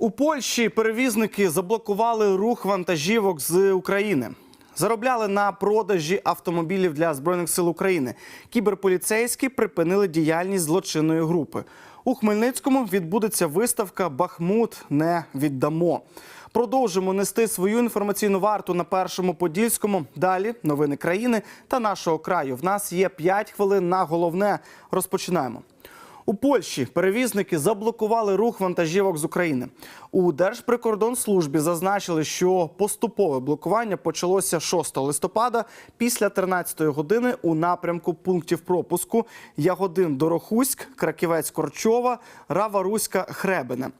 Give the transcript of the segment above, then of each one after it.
У Польщі перевізники заблокували рух вантажівок з України. Заробляли на продажі автомобілів для збройних сил України. Кіберполіцейські припинили діяльність злочинної групи. У Хмельницькому відбудеться виставка Бахмут не віддамо. Продовжимо нести свою інформаційну варту на першому подільському. Далі новини країни та нашого краю. В нас є 5 хвилин на головне. Розпочинаємо. У Польщі перевізники заблокували рух вантажівок з України. У Держприкордонслужбі зазначили, що поступове блокування почалося 6 листопада після 13 години у напрямку пунктів пропуску Ягодин Дорохуськ, Краківець Корчова, Рава Руська Хребене.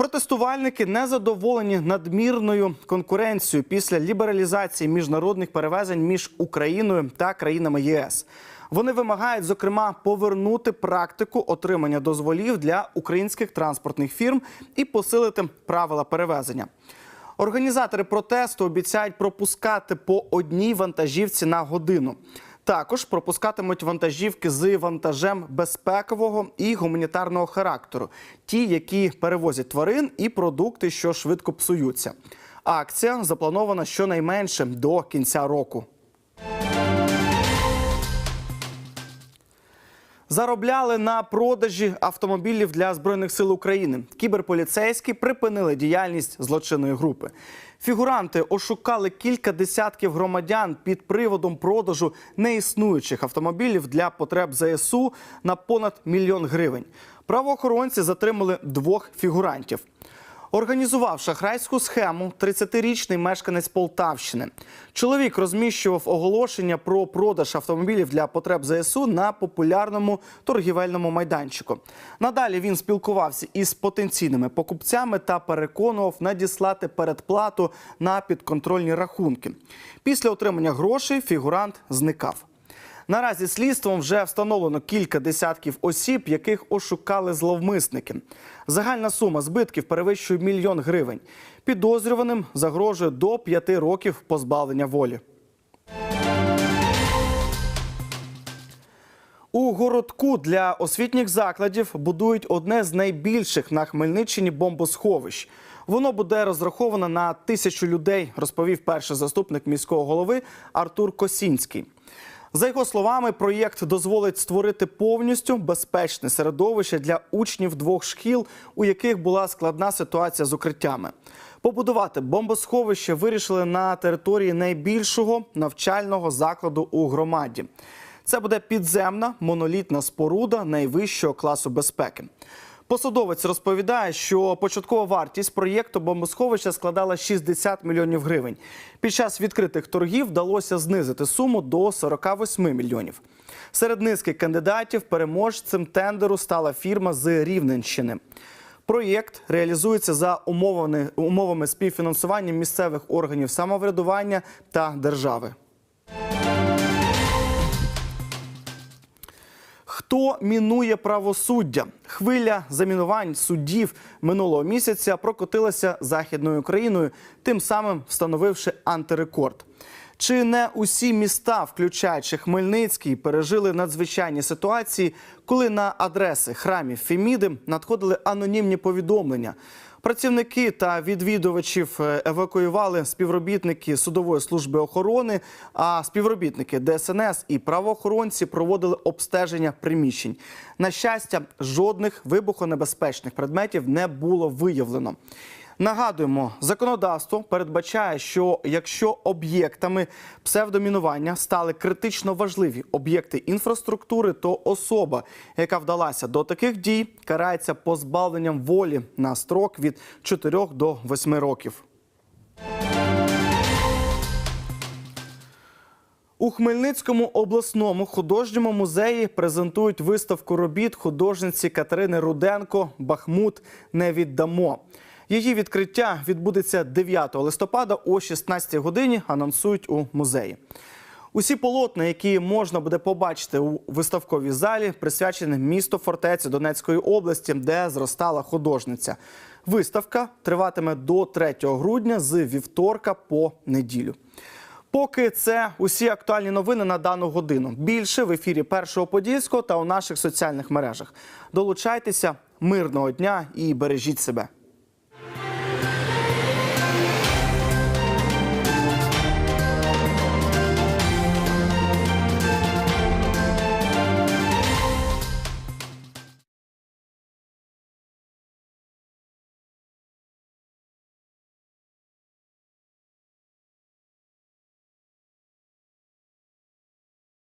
Протестувальники не задоволені надмірною конкуренцією після лібералізації міжнародних перевезень між Україною та країнами ЄС. Вони вимагають, зокрема, повернути практику отримання дозволів для українських транспортних фірм і посилити правила перевезення. Організатори протесту обіцяють пропускати по одній вантажівці на годину. Також пропускатимуть вантажівки з вантажем безпекового і гуманітарного характеру, ті, які перевозять тварин і продукти, що швидко псуються. Акція запланована щонайменше до кінця року. Заробляли на продажі автомобілів для збройних сил України. Кіберполіцейські припинили діяльність злочинної групи. Фігуранти ошукали кілька десятків громадян під приводом продажу неіснуючих автомобілів для потреб ЗСУ на понад мільйон гривень. Правоохоронці затримали двох фігурантів. Організував шахрайську схему 30-річний мешканець Полтавщини. Чоловік розміщував оголошення про продаж автомобілів для потреб ЗСУ на популярному торгівельному майданчику. Надалі він спілкувався із потенційними покупцями та переконував надіслати передплату на підконтрольні рахунки. Після отримання грошей фігурант зникав. Наразі слідством вже встановлено кілька десятків осіб, яких ошукали зловмисники. Загальна сума збитків перевищує мільйон гривень. Підозрюваним загрожує до п'яти років позбавлення волі. У городку для освітніх закладів будують одне з найбільших на Хмельниччині бомбосховищ. Воно буде розраховано на тисячу людей, розповів перший заступник міського голови Артур Косінський. За його словами, проєкт дозволить створити повністю безпечне середовище для учнів двох шкіл, у яких була складна ситуація з укриттями. Побудувати бомбосховище вирішили на території найбільшого навчального закладу у громаді. Це буде підземна монолітна споруда найвищого класу безпеки. Посадовець розповідає, що початкова вартість проєкту бомбосховища складала 60 мільйонів гривень. Під час відкритих торгів вдалося знизити суму до 48 мільйонів. Серед низки кандидатів переможцем тендеру стала фірма з Рівненщини. Проєкт реалізується за умовами, співфінансування місцевих органів самоврядування та держави. Хто мінує правосуддя? Хвиля замінувань суддів минулого місяця прокотилася західною Україною, тим самим встановивши антирекорд. Чи не усі міста, включаючи Хмельницький, пережили надзвичайні ситуації, коли на адреси храмів Феміди надходили анонімні повідомлення? Працівники та відвідувачів е, евакуювали співробітники судової служби охорони, а співробітники ДСНС і правоохоронці проводили обстеження приміщень. На щастя, жодних вибухонебезпечних предметів не було виявлено. Нагадуємо, законодавство передбачає, що якщо об'єктами псевдомінування стали критично важливі об'єкти інфраструктури, то особа, яка вдалася до таких дій, карається позбавленням волі на строк від 4 до 8 років. У Хмельницькому обласному художньому музеї презентують виставку робіт художниці Катерини Руденко Бахмут не віддамо. Її відкриття відбудеться 9 листопада о 16 годині. Анонсують у музеї. Усі полотна, які можна буде побачити у виставковій залі, присвячені місту фортеці Донецької області, де зростала художниця. Виставка триватиме до 3 грудня з вівторка по неділю. Поки це усі актуальні новини на дану годину. Більше в ефірі першого подільського та у наших соціальних мережах. Долучайтеся, мирного дня і бережіть себе.